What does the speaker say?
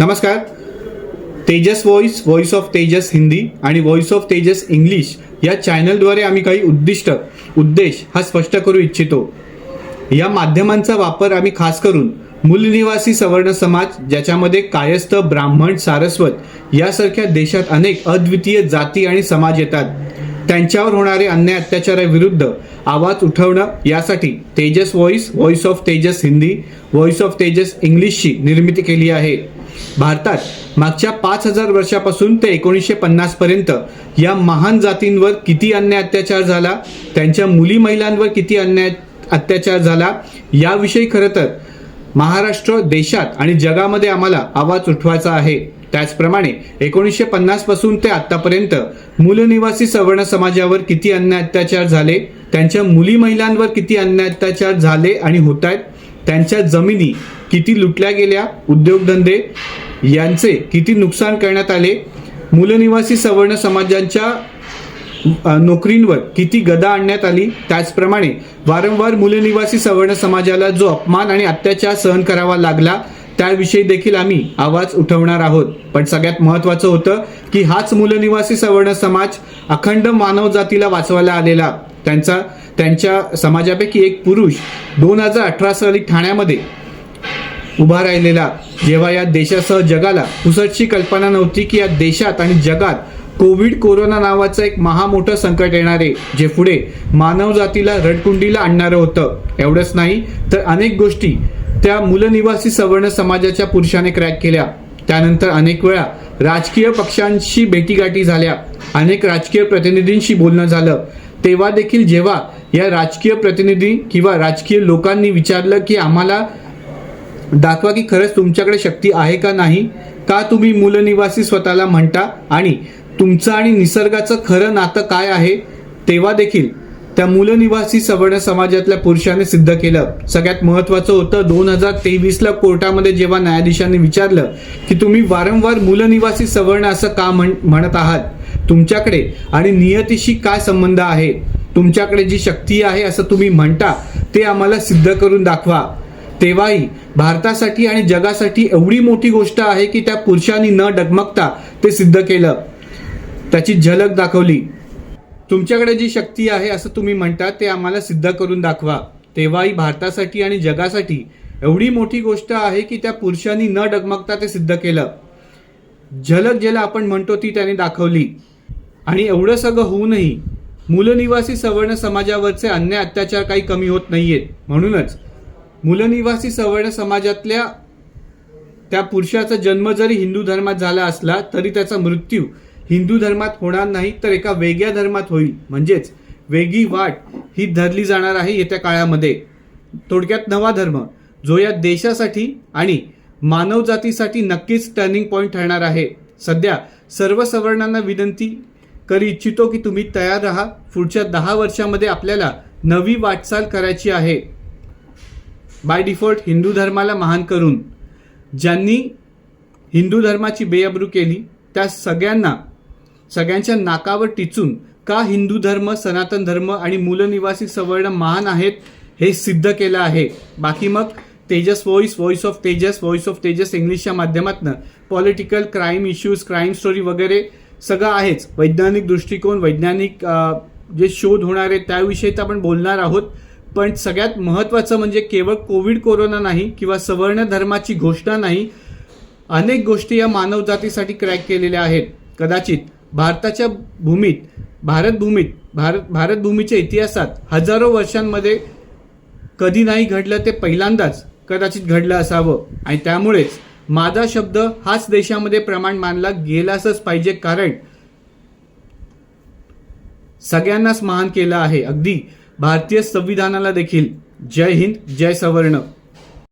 नमस्कार. Tejas voice voice of Tejas Hindi आणि voice of Tejas English या चॅनलद्वारे आम्ही काही उद्दिष्ट उद्देश हा स्पष्ट करू इच्छितो. या माध्यमांचा वापर आम्ही खास करून मूलनिवासी सवर्ण समाज ज्याच्यामध्ये कायस्थ ब्राह्मण सारस्वत यासारख्या देशात अनेक अद्वितीय जाती आणि समाज येतात. त्यांच्यावर होणारे अन्याय अत्याचाराविरुद्ध आवाज उठवणं यासाठी Tejas voice voice of Tejas Hindi voice of Tejas इंग्लिशची निर्मिती केली आहे. भारतात मागच्या पाच हजार वर्षापासून ते एकोणीसशे पन्नास पर्यंत या महान जातींवर किती अन्याय अत्याचार झाला त्यांच्या मुली महिलांवर किती अन्याय अत्याचार झाला याविषयी खरं तर महाराष्ट्र देशात आणि जगामध्ये आम्हाला आवाज उठवायचा आहे. त्याचप्रमाणे एकोणीसशे पन्नासपासून ते आतापर्यंत मूलनिवासी सवर्ण समाजावर किती अन्याय अत्याचार झाले त्यांच्या मुली महिलांवर किती अन्याय अत्याचार झाले आणि होत आहेत त्यांच्या जमिनी किती लुटल्या गेल्या उद्योगधंदे यांचे किती नुकसान करण्यात आले मूलनिवासी सवर्ण समाजांच्या नोकरींवर किती गदा आणण्यात आली त्याचप्रमाणे वारंवार मूलनिवासी सवर्ण समाजाला जो अपमान आणि अत्याचार सहन करावा लागला त्याविषयी देखील आम्ही आवाज उठवणार आहोत. पण सगळ्यात महत्त्वाचं होतं की हाच मूलनिवासी सवर्ण समाज अखंड मानव जातीला वाचवायला आलेला. त्यांचा त्यांच्या समाजापैकी एक पुरुष दोन हजार अठरा साली ठाण्यामध्ये उभा राहिलेला. जेव्हा या देशासह जगाला पुसटची कल्पना नव्हती की या देशात आणि जगात कोविड कोरोना नावाचं एक महामोठं संकट येणार आहे जे पुढे मानव जातीला रडकुंडीला आणणारं होतं. एवढंच नाही तर अनेक गोष्टी त्या मूलनिवासी सवर्ण समाजाच्या पुरुषाने क्रॅक केल्या. त्यानंतर अनेक वेळा राजकीय पक्षांशी भेटीगाठी झाल्या. अनेक राजकीय प्रतिनिधींशी बोलणं झालं. तेव्हा देखील जेव्हा या राजकीय प्रतिनिधी किंवा राजकीय लोकांनी विचारलं की आम्हाला दाखवा की खरंच तुमच्याकडे शक्ती आहे का नाही का तुम्ही मूलनिवासी स्वतःला म्हणता आणि तुमचं आणि निसर्गाचं खरं नातं काय आहे तेव्हा देखील त्या मूलनिवासी सवर्ण समाजातल्या पुरुषाने सिद्ध केलं. सगळ्यात महत्वाचं होतं दोन हजार तेवीसला कोर्टामध्ये जेव्हा न्यायाधीशांनी विचारलं की तुम्ही वारंवार मूलनिवासी सवर्ण असं का म्हण म्हणत आहात? तुमच्याकडे आणि नियतीशी काय संबंध आहे? तुमच्याकडे जी शक्ती आहे असं तुम्ही म्हणता ते आम्हाला सिद्ध करून दाखवा. तेव्हाही भारतासाठी आणि जगासाठी एवढी मोठी गोष्ट आहे की त्या पुरुषांनी न डगमगता ते सिद्ध केलं. त्याची झलक दाखवली. तुमच्याकडे जी शक्ती आहे असं तुम्ही म्हणता ते आम्हाला सिद्ध करून दाखवा. तेव्हाही भारतासाठी आणि जगासाठी एवढी मोठी गोष्ट आहे की त्या पुरुषांनी न डगमगता ते सिद्ध केलं. झलक ज्याला आपण म्हणतो ती त्याने दाखवली. आणि एवढं सगळं होऊनही मूलनिवासी सवर्ण समाजावरचे अन्याय अत्याचार काही कमी होत नाही आहेत म्हणूनच मूलनिवासी सवर्ण समाजातल्या त्या पुरुषाचा जन्म जरी हिंदू धर्मात झाला असला तरी त्याचा मृत्यू हिंदू धर्मात होणार नाही तर एका वेगळ्या धर्मात होईल. म्हणजेच वेगळी वाट ही धरली जाणार आहे येत्या काळामध्ये. थोडक्यात नवा धर्म जो या देशासाठी आणि मानवजातीसाठी नक्कीच टर्निंग पॉईंट ठरणार आहे. सध्या सर्व सवर्णांना विनंती करी इच्छितो की तुम्ही तयार राहा. पुढच्या दहा वर्षामध्ये आपल्याला नवी वाटचाल करायची आहे. बाय डिफॉल्ट हिंदू धर्माला महान करून ज्यांनी हिंदू धर्माची बेअब्रू केली त्या सगळ्यांना सगळ्यांच्या नाकावर टिचून का हिंदू धर्म सनातन धर्म आणि मूलनिवासी सवर्ण महान आहेत हे सिद्ध केलं आहे. बाकी मग Tejas voice voice of Tejas voice of Tejas इंग्लिशच्या माध्यमातून political crime issues crime story वगैरे सगळं आहेच. वैज्ञानिक दृष्टिकोन वैज्ञानिक जे शोध होणार आहेत त्याविषयी तर आपण बोलणार आहोत. पण सगळ्यात महत्त्वाचं म्हणजे केवळ कोविड कोरोना नाही किंवा सवर्ण धर्माची घोषणा नाही अनेक गोष्टी या मानवजातीसाठी क्रॅक केलेल्या आहेत. कदाचित भारताच्या भूमीत भारतभूमीत भारत भारतभूमीच्या इतिहासात हजारो वर्षांमध्ये कधी नाही घडलं ते पहिल्यांदाच कदाचित घडलं असावं. आणि त्यामुळेच माझा शब्द हाच देशामध्ये प्रमाण मानला गेलासच पाहिजे कारण सगळ्यांनाच महान केलं आहे. अगदी भारतीय संविधानाला देखील. जय हिंद जय सवर्ण.